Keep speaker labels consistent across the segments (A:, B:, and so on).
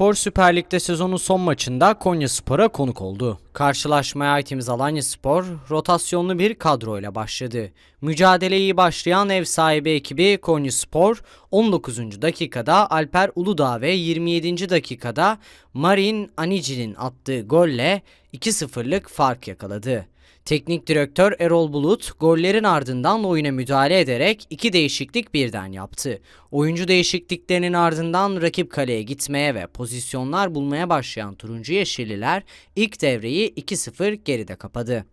A: Spor Süper Lig'de sezonun son maçında Konya Spor'a konuk oldu. Karşılaşmaya aitimiz Alanya Spor rotasyonlu bir kadroyla başladı. Mücadeleye başlayan ev sahibi ekibi Konya Spor 19. dakikada Alper Uludağ ve 27. dakikada Marin Anicil'in attığı golle 2-0'lık fark yakaladı. Teknik direktör Erol Bulut gollerin ardından oyuna müdahale ederek iki değişiklik birden yaptı. Oyuncu değişikliklerinin ardından rakip kaleye gitmeye ve pozisyonlar bulmaya başlayan turuncu yeşilliler ilk devreyi 2-0 geride kapadı.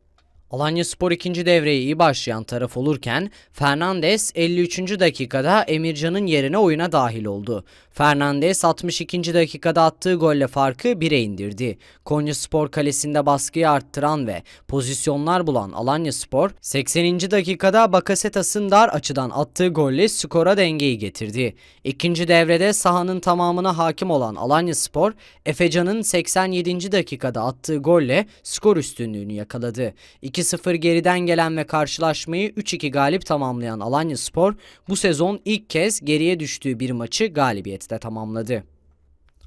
A: Alanya Spor ikinci devreye iyi başlayan taraf olurken Fernandes 53. dakikada Emircan'ın yerine oyuna dahil oldu. Fernandes 62. dakikada attığı golle farkı 1'e indirdi. Konya Spor kalesinde baskıyı arttıran ve pozisyonlar bulan Alanya Spor 80. dakikada Bakasetas'ın dar açıdan attığı golle skora dengeyi getirdi. İkinci devrede sahanın tamamına hakim olan Alanya Spor, Efecan'ın 87. dakikada attığı golle skor üstünlüğünü yakaladı. 2-0 geriden gelen ve karşılaşmayı 3-2 galip tamamlayan Alanya Spor bu sezon ilk kez geriye düştüğü bir maçı galibiyette tamamladı.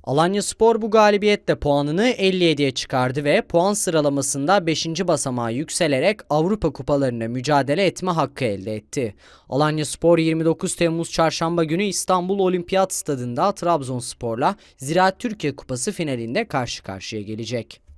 A: Alanya Spor bu galibiyetle puanını 57'ye çıkardı ve puan sıralamasında 5. basamağa yükselerek Avrupa kupalarına mücadele etme hakkı elde etti. Alanya Spor 29 Temmuz çarşamba günü İstanbul Olimpiyat Stadında Trabzonspor'la Ziraat Türkiye Kupası finalinde karşı karşıya gelecek.